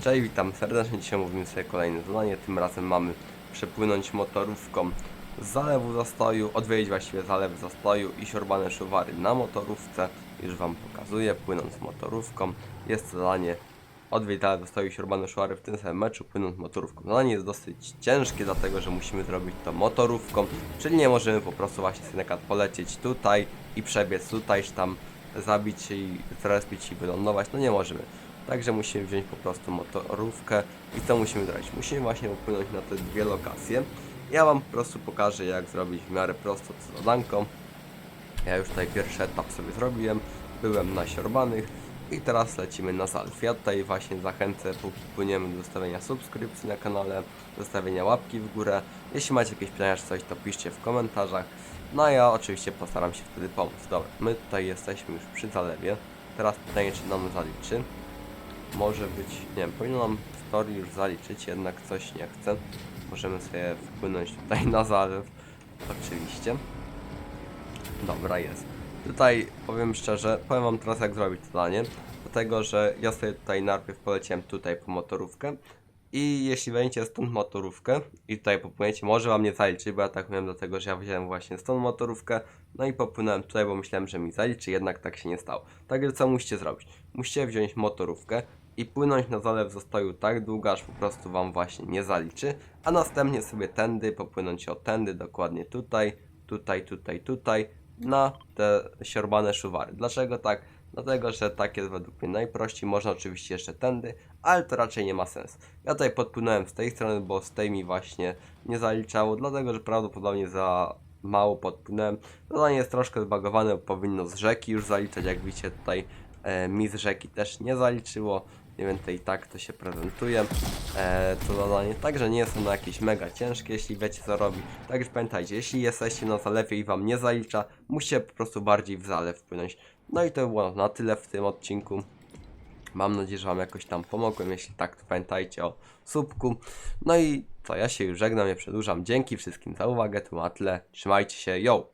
Cześć, witam serdecznie. Dzisiaj mówimy sobie kolejne zadanie. Tym razem mamy przepłynąć motorówką z zalewu zastoju, odwiedzić właściwie zalew zastoju i siorbane szuwary na motorówce. Już Wam pokazuję, płynąc motorówką. Jest zadanie odwiedź zalew zastoju i siorbane szuwary w tym samym meczu, płynąc motorówką. Zadanie jest dosyć ciężkie, dlatego że musimy zrobić to motorówką, czyli nie możemy po prostu właśnie synekat polecieć tutaj i przebiec tutaj, czy tam zabić i zrespić i wylądować. No nie możemy. Także musimy wziąć po prostu motorówkę i co musimy zrobić? Musimy właśnie popłynąć na te dwie lokacje. Ja Wam po prostu pokażę jak zrobić w miarę prosto z zadanką. Ja już tutaj pierwszy etap sobie zrobiłem, byłem na siorbanych i teraz lecimy na zalew. Ja tutaj właśnie zachęcę, płyniemy do zostawienia subskrypcji na kanale, zostawienia łapki w górę. Jeśli macie jakieś pytania czy coś, to piszcie w komentarzach. No a ja oczywiście postaram się wtedy pomóc. Dobra, my tutaj jesteśmy już przy zalewie. Teraz pytanie, czy nam zaliczy może być, nie wiem, powinno nam story już zaliczyć, jednak coś nie chce. Możemy sobie wpłynąć tutaj na zalew, oczywiście. Dobra, jest. Tutaj powiem szczerze, powiem wam teraz jak zrobić to zadanie, dlatego że ja sobie tutaj najpierw poleciałem tutaj po motorówkę i jeśli weźmiecie stąd motorówkę i tutaj popłyniecie, może wam nie zaliczy, bo ja tak miałem dlatego, że ja wziąłem właśnie stąd motorówkę, no i popłynąłem tutaj, bo myślałem, że mi zaliczy, jednak tak się nie stało. Także co musicie zrobić? Musicie wziąć motorówkę i płynąć na zalew zastoju tak długo, aż po prostu wam właśnie nie zaliczy, a następnie sobie tędy, popłynąć o tędy, dokładnie tutaj, tutaj, tutaj, tutaj, na te siorbane szuwary. Dlaczego tak? Dlatego, że tak jest według mnie najprościej, można oczywiście jeszcze tędy, ale to raczej nie ma sensu. Ja tutaj podpłynąłem z tej strony, bo z tej mi właśnie nie zaliczało, dlatego, że prawdopodobnie za mało podpłynąłem. Zadanie jest troszkę zbagowane, powinno z rzeki już zaliczać, jak widzicie tutaj e, mi z rzeki też nie zaliczyło. Mniej więcej tak to się prezentuje e, to zadanie. Także nie jest ono jakieś mega ciężkie, jeśli wiecie co robi. Także pamiętajcie, jeśli jesteście na zalewie i wam nie zalicza, musicie po prostu bardziej w zalew wpłynąć. No i to było na tyle w tym odcinku. Mam nadzieję, że wam jakoś tam pomogłem. Jeśli tak, to pamiętajcie o subku. No i co, ja się już żegnam, nie przedłużam. Dzięki wszystkim za uwagę, to na tyle. Trzymajcie się, yo!